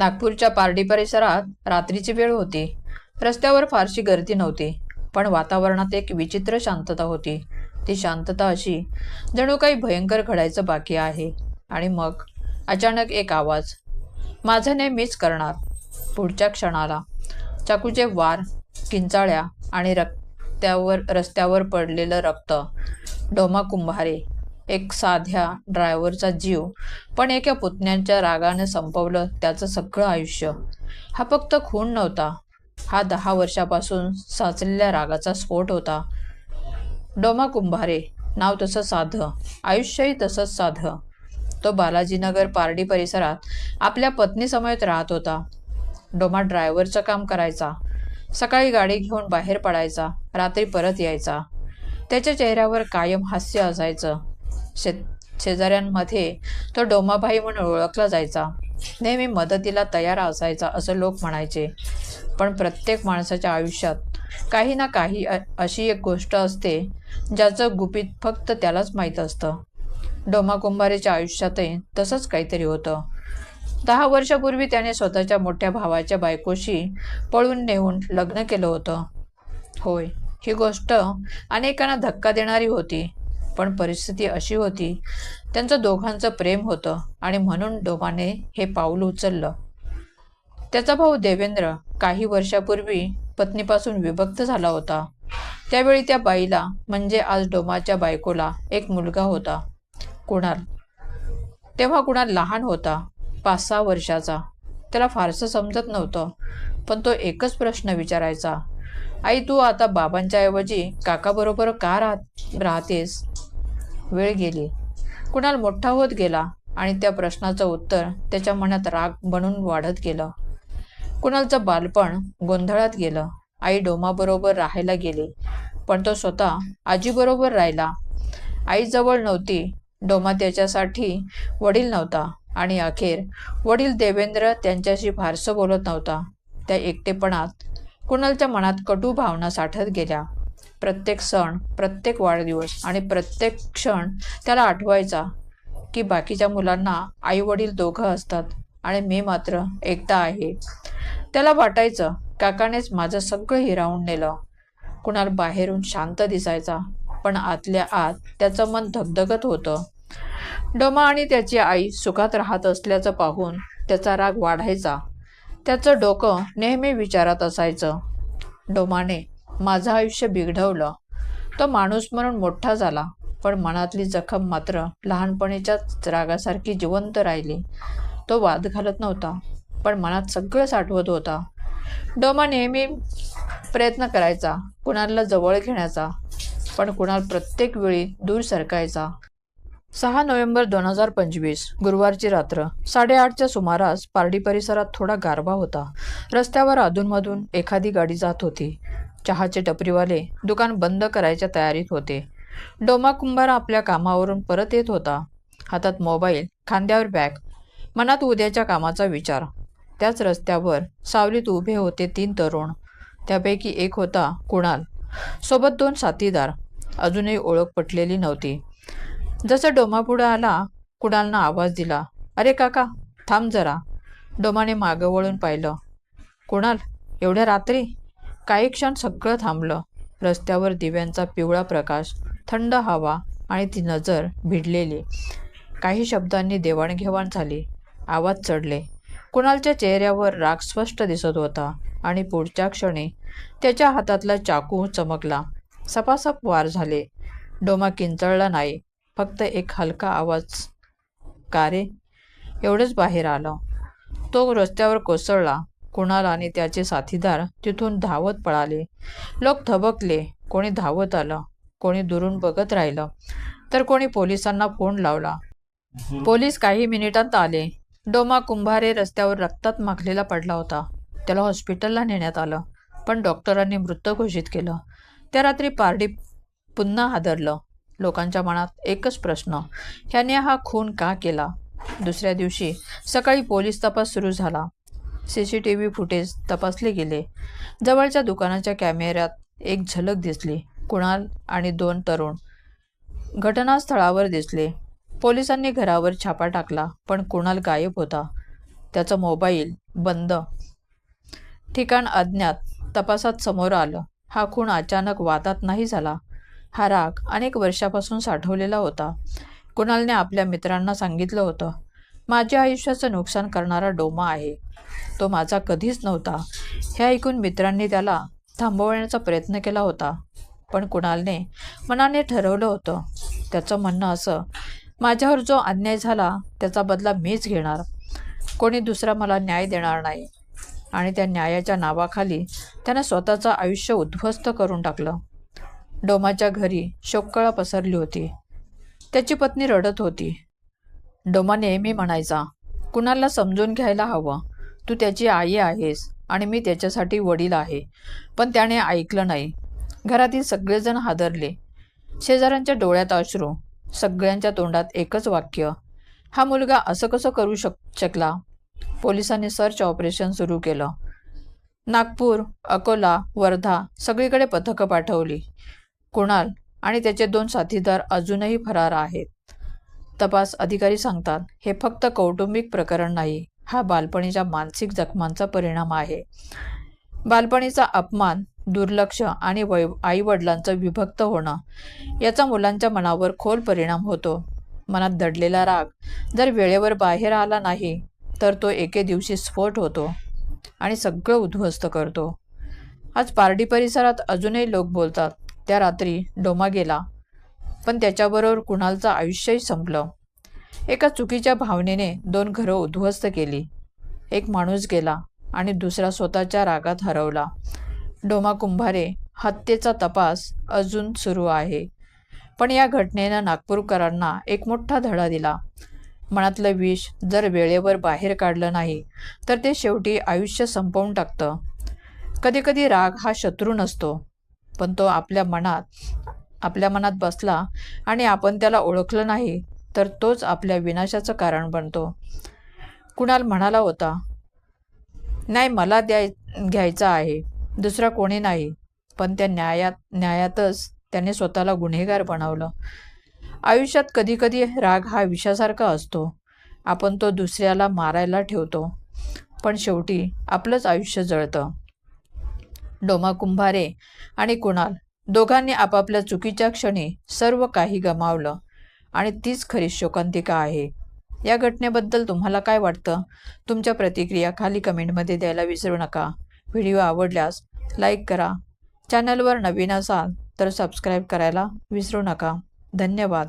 नागपूरच्या पारडी परिसरात रात्रीची वेळ होती. रस्त्यावर फारशी गर्दी नव्हती पण वातावरणात एक विचित्र शांतता होती. ती शांतता अशी जणू काही भयंकर घडायचं बाकी आहे. आणि मग अचानक एक आवाज माझं नेहमीच मीच करणार. पुढच्या क्षणाला चाकूचे वार किंचाळ्या आणि रक्त्यावर रस्त्यावर पडलेलं रक्त डोमा कुंभारे एक साध्या ड्रायव्हरचा जीव. पण एका पुतण्यांच्या रागाने संपवलं त्याचं सगळं आयुष्य. हा फक्त खून नव्हता. हा दहा वर्षापासून साचलेल्या रागाचा स्फोट होता. डोमा कुंभारे नाव तसं साधं आयुष्यही तसंच साधं. तो बालाजीनगर पारडी परिसरात आपल्या पत्नीसमवेत राहत होता. डोमा ड्रायव्हरचं काम करायचा. सकाळी गाडी घेऊन बाहेर पडायचा. रात्री परत यायचा. त्याच्या चेहऱ्यावर कायम हास्य असायचं. शे शेजाऱ्यांमध्ये तो डोमाभाई म्हणून ओळखला जायचा. नेहमी मदतीला तयार असायचा असं लोक म्हणायचे. पण प्रत्येक माणसाच्या आयुष्यात काही ना काही अशी एक गोष्ट असते ज्याचं गुपित फक्त त्यालाच माहीत असतं. डोमा कुंभारेच्या आयुष्यातही तसंच काहीतरी होतं. दहा वर्षापूर्वी त्याने स्वतःच्या मोठ्या भावाच्या बायकोशी पळून नेऊन लग्न केलं होतं. होय ही गोष्ट अनेकांना धक्का देणारी होती. पण परिस्थिती अशी होती त्यांचं दोघांचं प्रेम होतं आणि म्हणून डोमाने हे पाऊल उचललं. त्याचा भाऊ देवेंद्र काही वर्षापूर्वी पत्नीपासून विभक्त झाला होता. त्यावेळी त्या बाईला म्हणजे आज डोमाच्या बायकोला एक मुलगा होता. कुणाल? तेव्हा कुणाल लहान होता पाच सहा वर्षाचा. त्याला फारसं समजत नव्हतं पण तो एकच प्रश्न विचारायचा. आई तू आता बाबांच्या ऐवजी काकाबरोबर का राहत राहतेस? वेळ गेली. कुणाल मोठा होत गेला आणि त्या प्रश्नाचं उत्तर त्याच्या मनात राग बनून वाढत गेलं. कुणालचं बालपण गोंधळात गेलं. आई डोमाबरोबर राहायला गेली पण तो स्वतः आजीबरोबर राहिला. आई जवळ नव्हती डोमा त्याच्यासाठी वडील नव्हता आणि अखेर वडील देवेंद्र त्यांच्याशी फारसं बोलत नव्हता. त्या एकटेपणात कुणालच्या मनात कटू भावना साठत गेल्या. प्रत्येक सण प्रत्येक वाढदिवस आणि प्रत्येक क्षण त्याला आठवायचा की बाकीच्या मुलांना आई वडील दोघं असतात आणि मी मात्र एकटा आहे. त्याला वाटायचं काकानेच माझं सगळं हिरावून नेलं. कुणाल बाहेरून शांत दिसायचा पण आतल्या आत त्याचं मन धगधगत होतं. डोमा आणि त्याची आई सुखात राहत असल्याचं पाहून त्याचा राग वाढायचा. त्याचं डोकं नेहमी विचारात असायचं. डोमाने माझं आयुष्य बिघडवलं. तो माणूस म्हणून मोठा झाला पण मनातली जखम मात्र लहानपणीच्याच रागासारखी जिवंत राहिली. तो वाद घालत नव्हता पण मनात सगळं साठवत होता. डोमा नेहमी प्रयत्न करायचा कुणाला जवळ घेण्याचा पण कुणाल प्रत्येक वेळी दूर सरकायचा. सहा नोव्हेंबर दोन हजार पंचवीस गुरुवारची रात्र. साडेआठच्या सुमारास पारडी परिसरात थोडा गारवा होता. रस्त्यावर अधूनमधून एखादी गाडी जात होती. चहाचे टपरीवाले दुकान बंद करायच्या तयारीत होते. डोमा कुंभार आपल्या कामावरून परत येत होता. हातात मोबाईल खांद्यावर बॅग मनात उद्याच्या कामाचा विचार. त्याच रस्त्यावर सावलीत उभे होते तीन तरुण. त्यापैकी एक होता कुणाल. सोबत दोन साथीदार. अजूनही ओळख पटलेली नव्हती. जसं डोमा पुढं आला कुणालनं आवाज दिला अरे काका थांब जरा. डोमाने मागं वळून पाहिलं. कुणाल एवढ्या रात्री काही क्षण सगळं थांबलं. रस्त्यावर दिव्यांचा पिवळा प्रकाश थंड हवा आणि ती नजर भिडलेली. काही शब्दांनी देवाणघेवाण झाली. आवाज चढले. कुणालच्या चेहऱ्यावर राग स्पष्ट दिसत होता आणि पुढच्या क्षणी त्याच्या हातातला चाकू चमकला. सपासप वार झाले. डोमा किंचळला नाही. फक्त एक हलका आवाज का रे? एवढंच बाहेर आलं. तो रस्त्यावर कोसळला. कुणाल आणि त्याचे साथीदार तिथून धावत पळाले. लोक थबकले. कोणी धावत आलं. कोणी दुरून बघत राहिलं. तर कोणी पोलिसांना फोन लावला. पोलीस काही मिनिटांत आले. डोमा कुंभारे रस्त्यावर रक्तात माखलेला पडला होता. त्याला हॉस्पिटलला नेण्यात आलं. पण डॉक्टरांनी मृत घोषित केलं. त्या रात्री पारडी पुन्हा हादरलं. लोकांच्या मनात एकच प्रश्न. ह्याने हा खून का केला? दुसऱ्या दिवशी सकाळी पोलीस तपास सुरू झाला. C C T V footage तपासले गेले. जवळच्या दुकानाच्या कॅमेऱ्यात एक झलक दिसली. कुणाल आणि दोन तरुण घटनास्थळावर दिसले. पोलिसांनी घरावर छापा टाकला पण कुणाल गायब होता. त्याचा मोबाईल बंद. ठिकाण अज्ञात. तपासात समोर आलं. हा खून अचानक वादात नाही झाला. हा राग अनेक वर्षापासून साठवलेला होता. कुणालने आपल्या मित्रांना सांगितलं होतं. माझ्या आयुष्याचं नुकसान करणारा डोमा आहे. तो माझा कधीच नव्हता. हे ऐकून मित्रांनी त्याला थांबवण्याचा प्रयत्न केला होता पण कुणालने मनाने ठरवलं होतं. त्याचं म्हणणं असं माझ्यावर जो अन्याय झाला त्याचा बदला मीच घेणार. कोणी दुसरा मला न्याय देणार नाही. आणि त्या न्यायाच्या नावाखाली त्यानं स्वतःचं आयुष्य उद्ध्वस्त करून टाकलं. डोमाच्या घरी शोककळा पसरली होती. त्याची पत्नी रडत होती. डोमा नेहमी म्हणायचा कुणाला समजून घ्यायला हवं? तू त्याची आई आहेस आणि मी त्याच्यासाठी वडील आहे. पण त्याने ऐकलं नाही. घरातील सगळेजण हादरले. शेजाऱ्यांच्या डोळ्यात अश्रू सगळ्यांच्या तोंडात एकच वाक्य हा मुलगा असं कसं करू शक शकला? पोलिसांनी सर्च ऑपरेशन सुरू केलं. नागपूर अकोला वर्धा सगळीकडे पथकं पाठवली. कुणाल आणि त्याचे दोन साथीदार अजूनही फरार आहेत. तपास अधिकारी सांगतात हे फक्त कौटुंबिक प्रकरण नाही हा बालपणीच्या मानसिक जखमांचा परिणाम आहे. बालपणीचा अपमान दुर्लक्ष आणि वै आईवडिलांचं विभक्त होणं याचा मुलांच्या मनावर खोल परिणाम होतो. मनात दडलेला राग जर वेळेवर बाहेर आला नाही तर तो एके दिवशी स्फोट होतो आणि सगळं उद्ध्वस्त करतो. आज पारडी परिसरात अजूनही लोक बोलतात त्या रात्री डोमा गेला पण त्याच्याबरोबर कुणालचं आयुष्यही संपलं. एका चुकीच्या भावनेने दोन घरं उद्ध्वस्त केली. एक माणूस गेला आणि दुसरा स्वतःच्या रागात हरवला. डोमा कुंभारे हत्येचा तपास अजून सुरू आहे. पण या घटनेनं नागपूरकरांना एक मोठा धडा दिला. मनातलं विष जर वेळेवर बाहेर काढलं नाही तर ते शेवटी आयुष्य संपवून टाकतं. कधीकधी राग हा शत्रू नसतो पण तो आपल्या मनात आपल्या मनात बसला आणि आपण त्याला ओळखलं नाही तर तोच आपल्या विनाशाचं कारण बनतो. कुणाल म्हणाला होता नाही मला द्याय घ्यायचा आहे. दुसरा कोणी नाही. पण त्या न्यायात न्यायातच त्याने स्वतःला गुन्हेगार बनवलं. आयुष्यात कधीकधी राग हा विषासारखा असतो. आपण तो दुसऱ्याला मारायला ठेवतो. पण शेवटी आपलंच आयुष्य जळतं. डोमा कुंभारे आणि कुणाल दोघांनी आपापल्या चुकीच्या क्षणी सर्व काही गमावलं. आणि तीच खरी शोकांतिका आहे. या घटनेबद्दल तुम्हाला काय वाटतं? तुमच्या प्रतिक्रिया खाली कमेंटमध्ये द्यायला विसरू नका. व्हिडिओ आवडल्यास लाईक करा. चॅनलवर नवीन असाल तर सबस्क्राईब करायला विसरू नका. धन्यवाद.